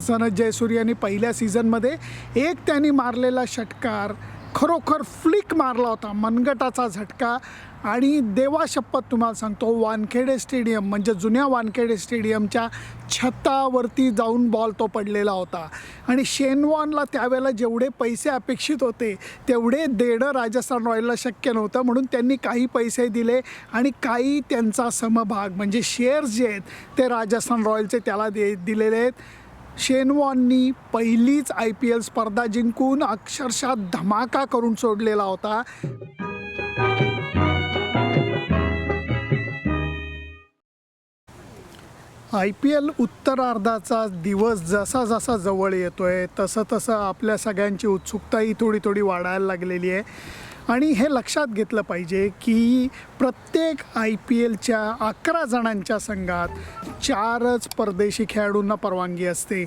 सनत जयसूर्याने पहिल्या सीझनमध्ये एक त्यांनी मारलेला षटकार खरोखर फ्लिक मारला होता मनगटाचा झटका. आणि देवा शपथ तुम्हाला सांगतो वानखेडे स्टेडियम म्हणजे जुन्या वानखेडे स्टेडियमच्या छतावरती जाऊन बॉल तो पडलेला होता. आणि शेनवॉनला त्यावेळेला जेवढे पैसे अपेक्षित होते तेवढे देणं राजस्थान रॉयलला शक्य नव्हतं. म्हणून त्यांनी काही पैसे दिले आणि काही त्यांचा समभाग म्हणजे शेअर्स जे आहेत ते राजस्थान रॉयलचे त्याला दे दिलेले आहेत. शेनवॉननी पहिलीच आय पी एल स्पर्धा जिंकून अक्षरशः धमाका करून सोडलेला होता. आय पी एल उत्तरार्धाचा दिवस जसा जसा जवळ येतोय तसं तसं आपल्या सगळ्यांची उत्सुकताही थोडी थोडी वाढायला लागलेली आहे. आणि हे लक्षात घेतलं पाहिजे की प्रत्येक आय पी एलच्या अकरा जणांच्या संघात चारच परदेशी खेळाडूंना परवानगी असते.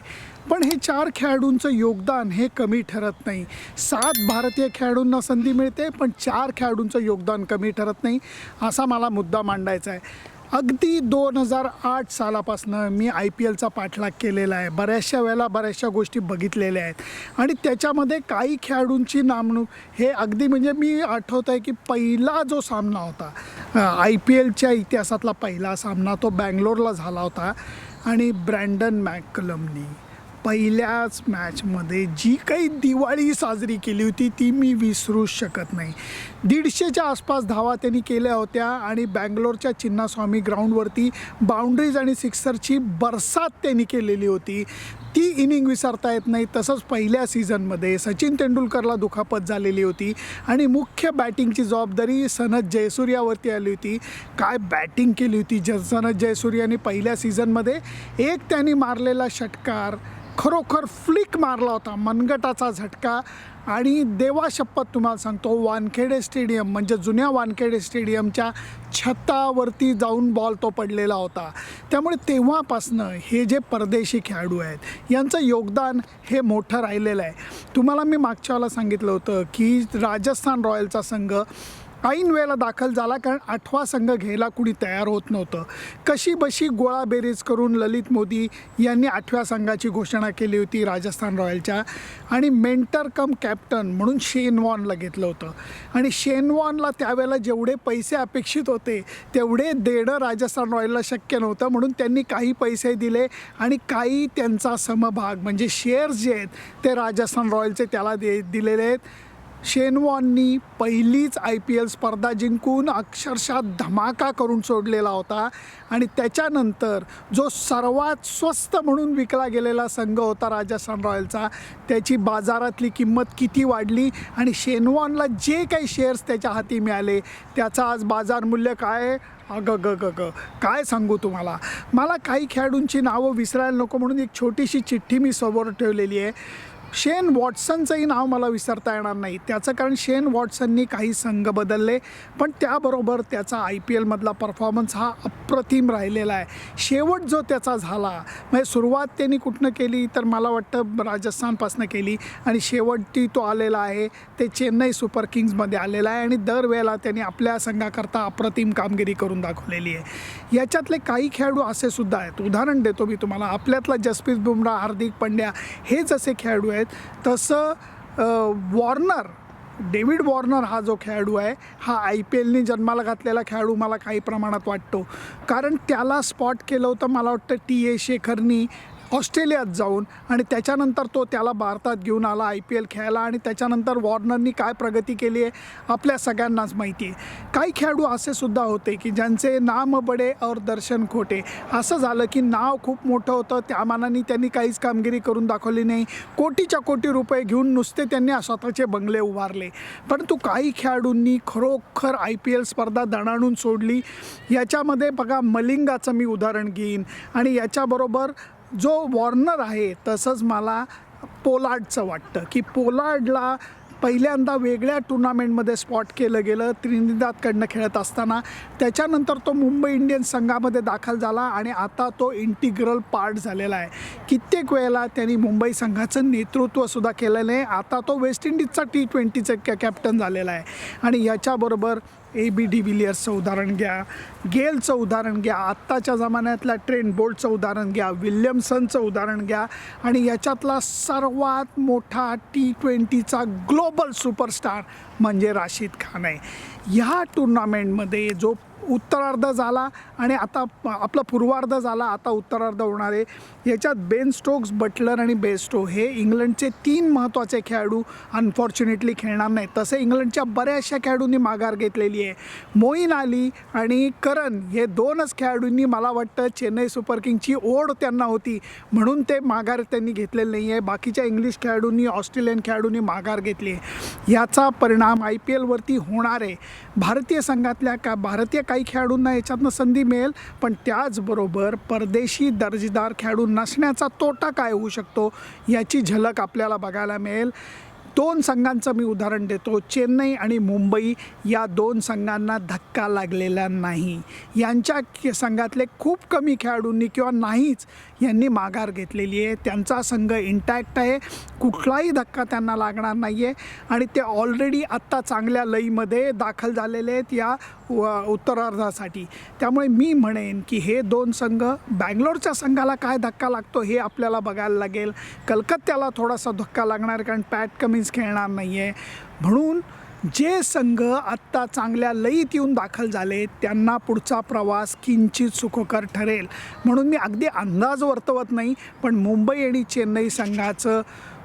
पण हे चार खेळाडूंचं योगदान हे कमी ठरत नाही. सात भारतीय खेळाडूंना संधी मिळते पण चार खेळाडूंचं योगदान कमी ठरत नाही असा मला मुद्दा मांडायचा आहे. अगदी दोन हजार आठ सालापासनं मी आय पी एलचा पाठलाग केलेला आहे. बऱ्याचशा वेळेला बऱ्याचशा गोष्टी बघितलेल्या आहेत. आणि त्याच्यामध्ये काही खेळाडूंची नामणूक हे अगदी म्हणजे मी आठवत आहे की पहिला जो सामना होता आय पी एलच्या इतिहासातला पहिला सामना तो बँगलोरला झाला होता आणि ब्रँडन मॅकलमनी. पहिल्याच मॅचमध्ये जी काही दिवाळी साजरी केली होती ती मी विसरूच शकत नाही. दीडशेच्या आसपास धावा त्यांनी केल्या होत्या आणि बँगलोरच्या चिन्नास्वामी ग्राउंडवरती बाउंड्रीज आणि सिक्सरची बरसात त्यांनी केलेली होती. ती इनिंग विसरता येत नाही तसंच पहिल्या सीझनमध्ये सचिन तेंडुलकरला दुखापत झालेली होती आणि मुख्य बॅटिंगची जबाबदारी सनत जयसूर्यावरती आली होती. काय बॅटिंग केली होती? ज सनत जयसूर्याने पहिल्या सीझनमध्ये एक त्यांनी मारलेला षटकार खरोखर फ्लिक मारला होता मनगटाचा झटका. आणि देवा शपथ तुम्हाला सांगतो वानखेडे स्टेडियम म्हणजे जुन्या वानखेडे स्टेडियमच्या छतावरती जाऊन बॉल तो पडलेला होता. त्यामुळे तेव्हापासनं हे जे परदेशी खेळाडू आहेत यांचं योगदान हे मोठं राहिलेलं आहे. तुम्हाला मी मागच्या वेळेला सांगितलं होतं की राजस्थान रॉयलचा संघ ऐन वेळेला दाखल झाला कारण आठवा संघ घ्यायला कुणी तयार होत नव्हतं. कशी बशी गोळाबेरीज करून ललित मोदी यांनी आठव्या संघाची घोषणा केली होती राजस्थान रॉयलच्या? आणि मेंटर कम कॅप्टन म्हणून शेनवॉनला घेतलं होतं. आणि शेनवॉनला त्यावेळेला जेवढे पैसे अपेक्षित होते तेवढे देणं राजस्थान रॉयलला शक्य नव्हतं. म्हणून त्यांनी काही पैसे दिले आणि काही त्यांचा समभाग म्हणजे शेअर्स जे आहेत ते राजस्थान रॉयलचे त्याला दे दिलेले आहेत. शेनवॉननी पहिलीच आय पी एल स्पर्धा जिंकून अक्षरशः धमाका करून सोडलेला होता. आणि त्याच्यानंतर जो सर्वात स्वस्त म्हणून विकला गेलेला संघ होता राजस्थान रॉयलचा त्याची बाजारातली किंमत किती वाढली आणि शेनवॉनला जे काही शेअर्स त्याच्या हाती मिळाले त्याचं आज बाजार मूल्य काय? अगं ग ग ग. काय सांगू तुम्हाला? मला काही खेळाडूंची नावं विसरायला नको म्हणून एक छोटीशी चिठ्ठी मी समोर ठेवलेली आहे. शेन वॉटसनचंही नाव मला विसरता येणार नाही. त्याचं कारण शेन वॉटसननी काही संघ बदलले पण त्याबरोबर त्याचा आय पी एलमधला परफॉर्मन्स हा अप्रतिम राहिलेला आहे. शेवट जो त्याचा झाला म्हणजे सुरुवात त्यांनी कुठनं केली तर मला वाटतं राजस्थानपासनं केली आणि शेवटी तो आलेला आहे. ते चेन्नई सुपर किंग्जमध्ये आलेला आहे आणि दरवेळेला त्यांनी आपल्या संघाकरता अप्रतिम कामगिरी करून दाखवलेली आहे. याच्यातले काही खेळाडू असे सुद्धा आहेत. उदाहरण देतो मी तुम्हाला. आपल्यातला जसप्रीत बुमराह हार्दिक पंड्या हे जसे खेळाडू आहेत तसं वॉर्नर डेव्हिड वॉर्नर हा जो खेळाडू आहे हा आय पी एलने जन्माला घातलेला खेळाडू मला काही प्रमाणात वाटतो. कारण त्याला स्पॉट केलं होतं मला वाटतं टी ए शेखरनी. ऑस्ट्रेलियात जाऊन आणि त्याच्यानंतर तो त्याला भारतात घेऊन आला आय पी एल खेळायला आणि त्याच्यानंतर वॉर्नरनी काय प्रगती केली आहे आपल्या सगळ्यांनाच माहिती आहे. काही खेळाडू असे सुद्धा होते की ज्यांचे नाम बडे और दर्शन खोटे. असं झालं की नाव खूप मोठं होतं त्या मानाने त्यांनी काहीच कामगिरी करून दाखवली नाही. कोटीच्या कोटी रुपये घेऊन नुसते त्यांनी स्वतःचे बंगले उभारले. परंतु काही खेळाडूंनी खरोखर आय पी एल स्पर्धा दणाणून सोडली. याच्यामध्ये बघा मलिंगाचं मी उदाहरण घेईन. आणि याच्याबरोबर जो वॉर्नर आहे तसंच मला पोलार्डचं वाटतं की पोलार्डला पहिल्यांदा वेगळ्या टुर्नामेंटमध्ये स्पॉट केलं गेलं त्रिनिदादकडनं खेळत असताना. त्याच्यानंतर तो मुंबई इंडियन्स संघामध्ये दाखल झाला आणि आता तो इंटिग्रल पार्ट झालेला आहे. कित्येक वेळेला त्यांनी मुंबई संघाचं नेतृत्वसुद्धा केलेलं आहे. आता तो वेस्ट इंडिजचा टी ट्वेंटीचा कॅ कॅप्टन झालेला आहे. आणि याच्याबरोबर ए बी डी विलियर्सचं उदाहरण घ्या गेलचं उदाहरण घ्या आत्ताच्या जमान्यातल्या ट्रेंड बोल्टचं उदाहरण घ्या विल्यमसनचं उदाहरण घ्या आणि याच्यातला सर्वात मोठा टी ट्वेंटीचा ग्लोबल सुपरस्टार म्हणजे राशीद खान आहे. ह्या टुर्नामेंटमध्ये जो उत्तरार्ध झाला आणि आता आपला पूर्वार्ध झाला आता उत्तरार्ध होणार आहे. याच्यात बेन स्टोक्स बटलर आणि बेस्टो हे इंग्लंडचे तीन महत्त्वाचे खेळाडू अनफॉर्च्युनेटली खेळणार नाहीत. तसे इंग्लंडच्या बऱ्याचशा खेळाडूंनी माघार घेतलेली आहे. मोईन आली आणि करण हे दोनच खेळाडूंनी मला वाटतं चेन्नई सुपर किंगची ओढ त्यांना होती. म्हणून ते माघार त्यांनी घेतलेले नाही आहे. बाकीच्या इंग्लिश खेळाडूंनी ऑस्ट्रेलियन खेळाडूंनी माघार घेतली आहे. याचा परिणाम आय पी एलवरती होणार आहे. भारतीय संघातल्या का भारतीय काही खेळाडूंना याच्यातनं संधी मिळेल? पण त्याचबरोबर परदेशी दर्जेदार खेळाडू नसण्याचा तोटा काय होऊ शकतो? याची झलक आपल्याला बघायला मिळेल. दोन संघांचं मी उदाहरण देतो. चेन्नई आणि मुंबई या दोन संघांना धक्का लागलेला नाही. यांच्या संघातले खूप कमी खेळाडूंनी किंवा नाहीच यांनी माघार घेतलेली आहे. त्यांचा संघ इंटॅक्ट आहे. कुठलाही धक्का त्यांना लागणार नाही आहे आणि ते ऑलरेडी आत्ता चांगल्या लईमध्ये दाखल झालेले आहेत या व- उत्तरार्धासाठी. त्यामुळे मी म्हणेन की हे दोन संघ बँगलोरच्या संघाला काय धक्का लागतो हे आपल्याला बघायला लागेल. कलकत्त्याला थोडासा धक्का लागणार कारण पॅट कमी कोणीच खेळणार नाही आहे म्हणून जे संघ आत्ता चांगल्या लईत येऊन दाखल झाले त्यांना पुढचा प्रवास किंचित सुखकर ठरेल. म्हणून मी अगदी अंदाज वर्तवत नाही पण मुंबई आणि चेन्नई संघाचं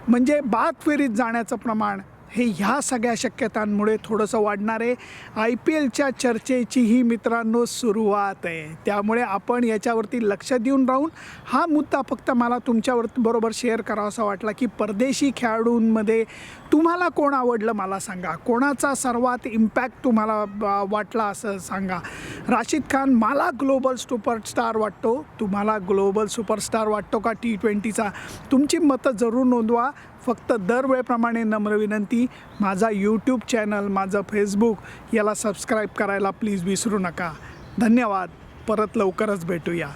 म्हणजे बाद फेरीत जाण्याचं प्रमाण हे ह्या सगळ्या शक्यतांमुळे थोडंसं वाढणार आहे आय पी एलच्या चर्चेची ही मित्रांनो सुरुवात आहे. त्यामुळे आपण याच्यावरती लक्ष देऊन राहून हा मुद्दा फक्त मला तुमच्यावर बरोबर शेअर करावासा वाटला की परदेशी खेळाडूंमध्ये तुम्हाला कोण आवडलं मला सांगा. कोणाचा सर्वात इम्पॅक्ट तुम्हाला वाटला असं सांगा. राशीद खान मला ग्लोबल सुपरस्टार वाटतो. तुम्हाला ग्लोबल सुपरस्टार वाटतो का? टी ट्वेंटीचा तुमची मतं जरूर नोंदवा. फक्त दरवेळेप्रमाणे नम्र विनंती माझा यूट्यूब चॅनल माझं फेसबुक याला सबस्क्राईब करायला प्लीज विसरू नका. धन्यवाद. परत लवकरच भेटूया.